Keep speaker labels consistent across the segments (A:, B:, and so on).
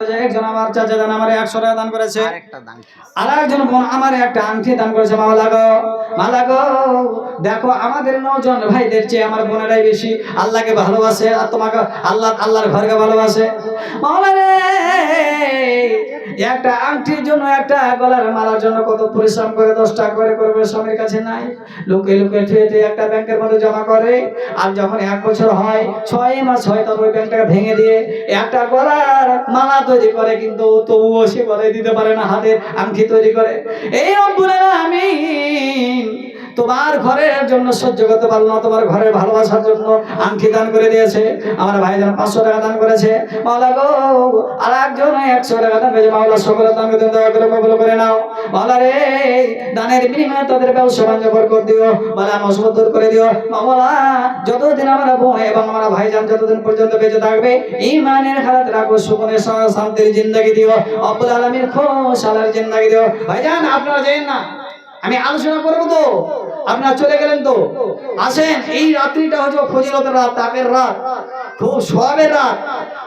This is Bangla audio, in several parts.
A: একজন আমার চাচা দান আমার একশো টাকা দান করেছে। আর একজন বোন আমার একটা আংটি দান করেছে মাওলা গো মালা গো দেখো আমাদের নজন ভাইদের চেয়ে আমার বোনেরাই বেশি। আল্লাহকে ভালোবাসে আর তোমাকে আল্লাহ আল্লাহর ঘরকে ভালোবাসে। মাওলা রে একটা আংটির জন্য, একটা গলার মালার জন্য কত পরিশ্রম করে দশ টাকা করে করবে স্বামীর কাছে নাই। লোকে লোকে ঠেয়ে ঠেয়ে একটা ব্যাংকের মধ্যে জমা করে। আর যখন এক বছর হয়, ছয় মাস হয়, তখন ওই ব্যাংকটাকে ভেঙে দিয়ে একটা গলার মালা তৈরি করে, কিন্তু তবুও সে গলায় দিতে পারে না, হাতের আংটি তৈরি করে। এই রব্বুল আলামিন তোমার ঘরের জন্য সহ্য করতে পারল না, তোমার ঘরের ভালোবাসার জন্য আংটি দান করে দিয়েছে। আমার ভাইজান পাঁচশো টাকা দান করেছে। মাওলা গো, আর একজন একশো টাকা দান করেছে। মাওলা সকলের দান করে দয়া করে কবল করে নাও। মাওলা রে, দানের বিনিময়ে তাদের ব্যবসা বাণিজ্য বরকত দিও। মালা মসবত দূর করে দিও। মাওলা, যতদিন আমরা বোন এবং আমরা ভাইজান যতদিন পর্যন্ত বেঁচে থাকবে, ইমানের হালাত রাখো সঙ্গে শান্তির জিন্দগি দিও। আব্বুল আলমীর খোশ আলার জিন্দগি দিও। ভাইজান, আপনারা যেন না আমি আলোচনা করব তো। আপনারা চলে গেলেন তো। আসেন, এই রাত্রিটা হচ্ছে ফজিলতের রাত তাকের রাত। খুব সবের রাত।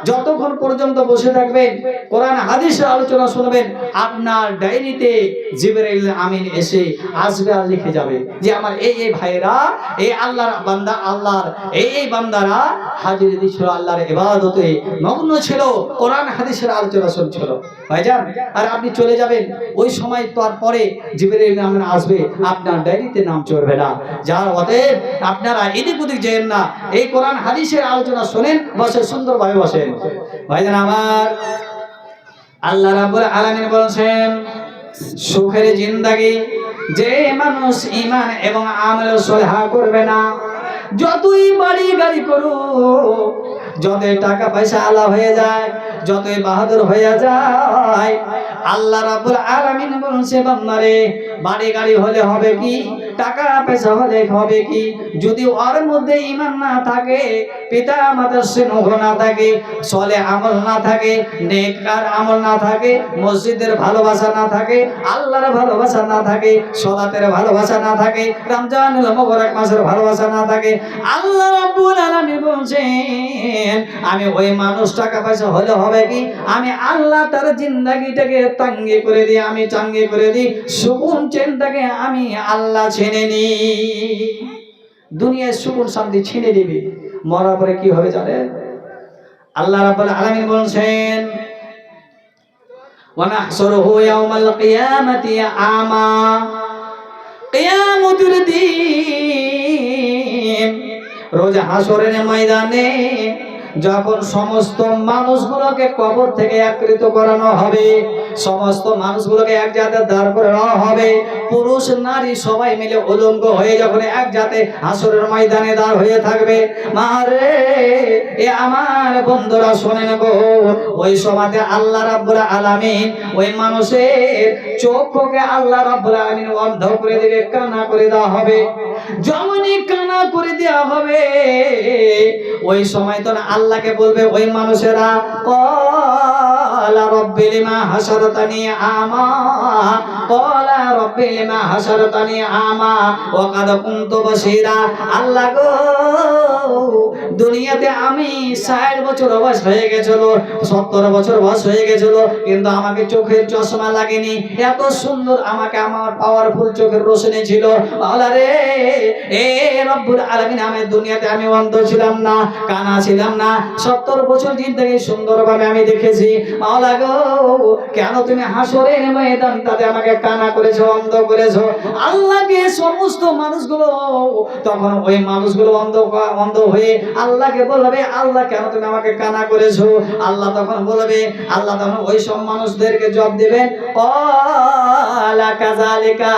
A: যতক্ষণ পর্যন্ত বসে থাকবেন, কোরআন, হাদিসের আলোচনা শুনবেন, আপনার ডায়েরিতে জিবরাইল আমিন এসে আসবে আর লিখে যাবে যে আমার এই এই ভাইরা এই আল্লাহর বান্দা, আল্লাহর এই এই বান্দারা হাজির দিচ্ছিল আল্লাহর ইবাদতে। মগ্ন ছিল, কোরআন, হাদিসের আলোচনা শুনছিল। ভাইজান, আর আপনি চলে যাবেন, ওই সময় তারপরে জিবরাইল আমিন আসবে, আপনার ডায়েরিতে নাম চড়বে না। যার অতএব আপনারা এদিক ওদিক যেন না, এই কোরআন, হাদিসের আলোচনা শোনেন বসে, সুন্দরভাবে বসেন ভাইজান আমার, আল্লাহ রাব্বুল আলামিন বলেছেন, সুখের জিন্দাগি, যে মানুষ ইমান এবং আমল সলহা করবে না, যতই বাড়ি গাড়ি করো যতই টাকা পয়সা আলা হয়ে যায়, যতই বাহাদুর হয়ে যায়, আল্লাহ রাব্বুল আলামিন বলছে, বান্দারে, বাড়ি গাড়ি হলে হবে কি? টাকা পয়সা হলে হবে কি? যদি ওর মধ্যে ইমান না থাকে, পিতা মাতার স্নেহ না থাকে সলে আমল না থাকে, নেককার আমল না থাকে, মসজিদের ভালোবাসা না থাকে, আল্লাহর ভালোবাসা না থাকে, সলাতের ভালোবাসা না থাকে, রমজানুল মুবারক মাসের ভালোবাসা না থাকে, আল্লাহ রাব্বুল আলামিন বলছেন, আমি ওই মানুষ টাকা পয়সা হলে হবে কি? আমি আল্লাহ তার জিন্দাগিটাকে তাঙ্গে করে দিই, আমি চাঙ্গে করে দিই, সুকুন চেনটাকে আমি আল্লাহ ছেনে নি দুনিয়ায় সুকুন শান্তি ছিনে দিবি মরার পরে কি হবে জানে আল্লাহ রাব্বুল আলামিন বলছেন ونحشره يوم القيامة أعمى কিয়ামতের দিন রোজ হাসরের ময়দানে যখন সমস্ত মানুষগুলোকে কবর থেকে একত্রিত করানো হবে সমস্ত মানুষগুলোকে এক জাতে দাঁড় করানো হবে পুরুষ নারী সবাই মিলে উলঙ্গ হয়ে যখন এক জাতে হাসরের ময়দানে দাঁড় হয়ে থাকবে এ আমার বন্ধুরা শোনেন গো, ওই সময়তে আল্লাহ রাব্বুল আলামিন, ওই মানুষের চোখকে আল্লাহ রাব্বুল আলামিন অন্ধ করে দেবে, কানা করে দেওয়া হবে। যেমনই কানা করে দেওয়া হবে। ওই সময় তো আল্লাহকে বলবে, ওই মানুষেরা, কলা রব্বি লিমা হাসারতানি আমা, কলা আমা ওয়া কাদ কুনতু আল্লাহ গো দুনিয়াতে আমি ষাট বছর বয়স হয়ে গেছিল, সত্তর বছর বয়স হয়ে গেছিল, কিন্তু আমাকে চোখের চশমা লাগেনি। এত সুন্দর আমাকে আমার পাওয়ারফুল চোখের রোশনি ছিল। রে, এ আলামিন, আমি দুনিয়াতে আমি অন্ধ ছিলাম না, কানা ছিলাম না। সত্তর বছর সুন্দরভাবে আমি দেখেছি। গো, কেন তুমি ময়দান তাতে আমাকে কানা করেছ, অন্ধ করেছ? আল্লাহকে সমস্ত মানুষগুলো তখন ওই মানুষগুলো অন্ধ অন্ধ হয়ে আল্লাহকে বলবে, আল্লাহ কেন তুমি আমাকে কানা করেছ? আল্লাহ তখন বলবে, আল্লাহ তখন ওই সব মানুষদেরকে জবাব দেবেন কলা কাজালিকা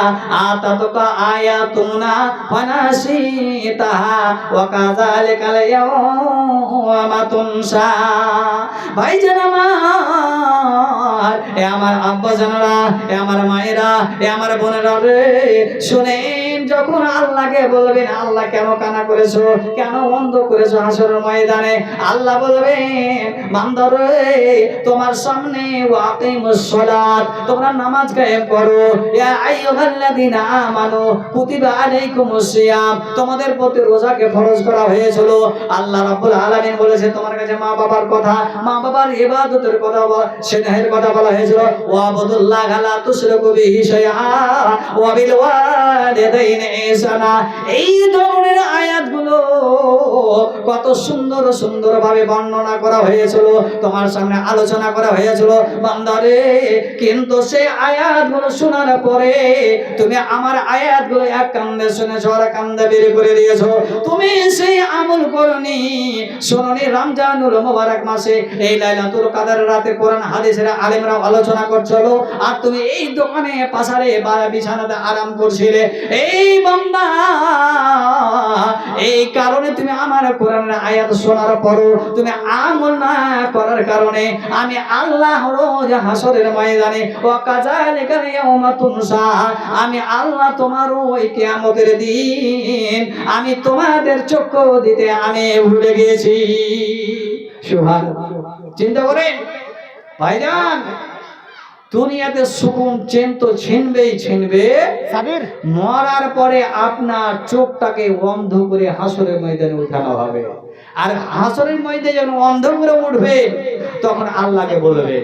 A: আতাতুকা আয়াতুনা ফানাসিতাহা ওয়া কাজালিকা ইয়াওমা তুনসা ভাইজান আমার, এ আমার আব্বা জানারা, এ আমার মায়েরা, এ আমার বোনেরা রে শুনেন যখন আল্লাহকে বলবেন, আল্লাহ কেন কানা করেছ? কেন অন্ধ করেছ হাসরের ময়দানে? আল্লাহ বলবেন বান্দরে তোমার সামনে ওয়াকিমুস সালাত, তোমরা নামাজ কায়েম করো। ইয়া আইয়ুহাল্লাযীনা আমানু, কুতিবা তোমাদের প্রতি রোজাকে ফরজ করা হয়েছিল। আল্লাহ রাব্বুল আলামিন বলেছে, তোমার কাছে মা বাবার কথা মা বাবার ইবাদতের কথা স্নেহের কথা বলা হয়েছিল ওয়াবুদুল্লাহ লা তুশরিকু বিহি শাইআ, ওয়া বিল এই ধরনের আয়াতগুলো কত সুন্দর বর্ণনা করা হয়েছিল, তোমার সামনে আলোচনা করা হয়েছিল। বান্দারে, কিন্তু আয়াতগুলো শোনার পরে তুমি আমার আয়াতগুলো এক কান্দে শুনেছো, আর কান্দে করে দিয়েছ। তুমি সেই আমল করনি রমজানুল মোবারক মাসে, এই লাইলাতুল কাদের রাতে কোরআন হাদিসের আলেমরা আলোচনা করছিল, আর তুমি এই দোকানে পাশারে বা বিছানাতে আরাম করছিলে। এই এই কারণে তুমি আমার আয়াত শোনার পরও তুমি আমল না করার কারণে আমি আল্লাহ রোজ হাসরের ময়দানে ও কাজালিকা ইয়াউমা তুনসা, আমি আল্লাহ তোমার ওই কিয়ামতের দিন আমি তোমাদের চক্ষু দিতে আমি ভুলে গেছি চিন্তা করেন? ভাইজান দুনিয়াতে সুকুন চেন তো ছিনবেই ছিনবে। মরার পরে আপনার চোখটাকে অন্ধ করে হাসরের ময়দানে উঠানো হবে। আর হাসরের ময়দানে যখন অন্ধ করে উঠবে তখন আল্লাহকে বলবে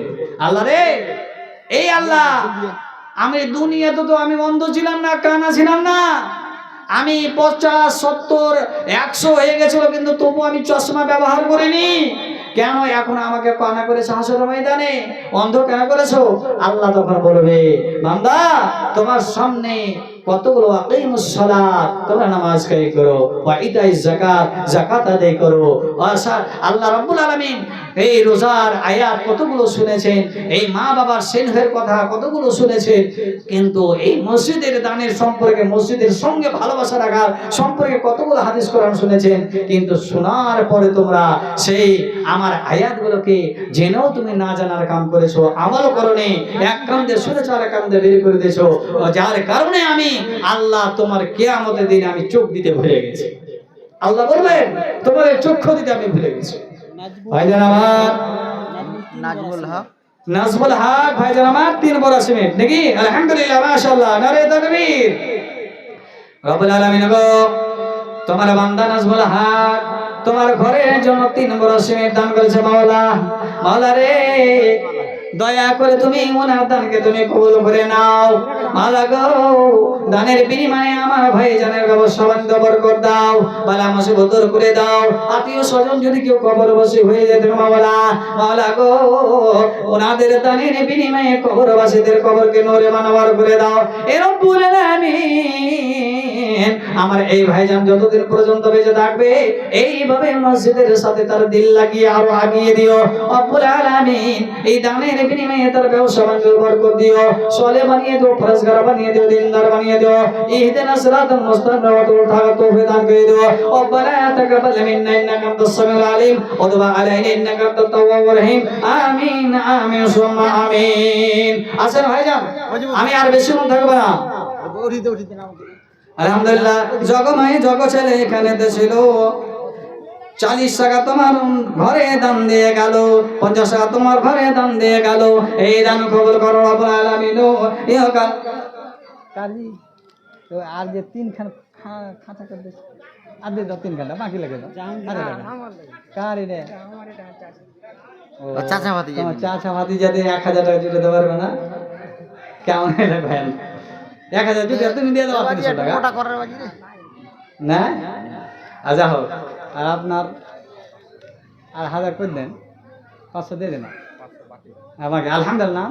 A: আল্লাহ রে এই আল্লাহ আমি দুনিয়াতে তো আমি অন্ধ ছিলাম না কানা ছিলাম না। আমি পঞ্চাশ সত্তর একশো হয়ে গেছিল কিন্তু তবু আমি চশমা ব্যবহার করিনি। কেন এখন আমাকে কানা করেছ হাসর ময়দানে? অন্ধ কেন করেছ? আল্লাহ তখন বলবে, বান্দা, তোমার সামনে কতগুলো? তোমরা নামাজ কায়ে করো, ওয়া ইতাইজ যাকাত যাকাত আদায় করো। আল্লাহ রাব্বুল আলামিন এই রোজার আয়াত কতগুলো শুনেছেন? এই মা বাবার স্নেহের কথা কতগুলো শুনেছেন? কিন্তু এই মসজিদের দানের সম্পর্কে, মসজিদের সঙ্গে ভালোবাসা রাখার সম্পর্কে কতগুলো হাদিস কোরআন শুনেছেন? কিন্তু শোনার পরে তোমরা সেই আমার আয়াতগুলোকে জেনেও তুমি না জানার কাম করেছ, আমল করনি। এক কান্দে শুনেছো আর এক কান্দে বের করে দিয়েছ। যার কারণে আমি আল্লাহ তোমার কেয়ামতের দিন আমি চোখ দিতে ভুলে গেছি। আল্লাহ বলবেন তোমাদের চক্ষু দিতে আমি ভুলে গেছি। ভাইজান আমার।
B: নাজমুল হক।
A: নাজমুল হক ভাইজান আমার তিন বড় মিনিট নাকি? আলহামদুলিল্লাহ মাশাআল্লাহ নারে তাকবীর রব্বুল আলামিন গো তোমার বান্দা নাজমুল হক তোমার ঘরের জন্য তিন বড় সিমেন্ট দান করেছে মাওলা। মাওলা রে দয়া করে তুমি ওনার দানকে তুমি কবুল করে নাও। মালা গো, দানের বিনিময়ে আমার ভাই জানের ব্যবস্থা বান্ধব বরকত দাও, বালা মুসিবত দূর করে দাও। আত্মীয় স্বজন যদি কেউ কবরবাসী হয়ে যেত মাওলা মাওলা গো, ওনাদের দানের বিনিময়ে কবরবাসীদের কবরকে নূরে মানবার করে দাও। এরকম আমিন আমার এই ভাইজান যতদিন পর্যন্ত বেঁচে থাকবে, এইভাবে মসজিদের সাথে তার দিল লাগিয়ে আরও আগিয়ে দিও। অব্বুল আলামিন, এই দানের বিনিময়ে তার ব্যবসা বাণিজ্য বরকত দিও। সলে বানিয়ে দিও ফরজগার বানিয়ে দিও দিনদার বানিয়ে দিও। ইহদিনা সিরাতাল মুস্তাকিম ওয়া তুলতা তৌফিক দান করে দিও। রব্বানা তাকাব্বাল মিন্না ইন্নাকা আনতাস সামিউল আলিম ওয়া তুব আলাইনা ইন্নাকা আনতাত তাওয়াবুর রহিম। আমিন আমিন সুম্মা আমিন। আসেন ভাইজান? আমি আর বেশি মন থাকব না। আলহামদুলিল্লাহ জগমাই জগ ছেলে এখানে ছিল। চালিশ টাকা তোমার ঘরে দান দিয়ে গেল পঞ্চাশ টাকা তোমার ঘরে দান দিয়ে গেল। এই দান কবুল করো
B: কাজী তো আর যে তিনখান খাঁচা করে আর দিয়ে দাও তিন ঘণ্টা বাকি লাগে দাও। কার রে।
C: চাচা।
A: ভাতি যাতে এক হাজার টাকা জুটে পারবে না? কেমন এটা ভাই এক হাজার জুটে তুমি দিয়ে দাও তিনশো টাকা। না? আচ্ছা হোক
B: আর আপনার আর হাজার করে দেন পাঁচশো দিয়ে দেন।
A: আমাকে আলহামদুলিল্লাহ।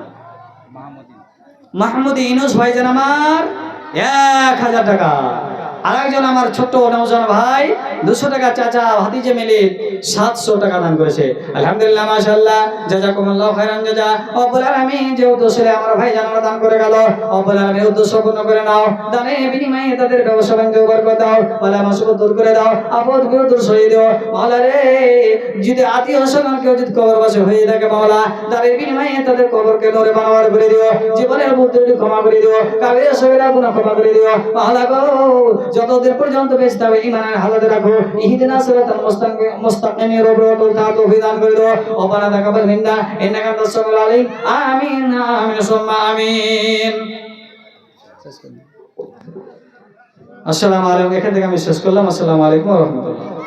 B: মাহমুদি
A: মাহমুদ ইনুস ভাইজান আমার এক হাজার টাকা। আর একজন আমার ছোট্ট নৌজন ভাই, দুশো টাকা চাচা হাতিজে মিলে সাতশো টাকা দান করেছে। আলহামদুলিল্লাহ মাশাল্লাহ জাজাকুমুল্লাহ খাইরান জাজা। অব্বুল আমি যে উদ্দেশ্যে আমার ভাই জানারা দান করে গেল অব্বুল আলামিন উদ্দেশ্য পূর্ণ করে নাও। দানে বিনিময়ে তাদের ব্যবসা বাণিজ্য করে দাও, বলে মুসিবত দূর করে দাও, আপদগুলো দূর সরিয়ে দাও। মাওলা রে, যদি আত্মীয় স্বজন কেউ যদি কবরবাসী হয়ে থাকে, মাওলা তাদের বিনিময়ে তাদের কবরকে নরে বানাবার করে দিও। জীবনের বুদ্ধি ক্ষমা করে দিও। কাবের সবেরা গুনাহ ক্ষমা করে দিও। মাওলা গো যতদিন পর্যন্ত বেঁচে থাকবে ইমানের হালাতে রাখো ইহদিনা সিরাতাল মুস্তাকিম মুস্তাকিমের উপর অটল থাকো বিধান করে দাও অপানা তাকাবাল মিন্না, ইন্নাকা আনতাস আলাইহি আমিন আমিন, সুম্মা, আমিন। আসসালামু আলাইকুম। এখান থেকে আমি শেষ করলাম। আসসালামু আলাইকুম ওয়া রাহমাতুল্লাহ।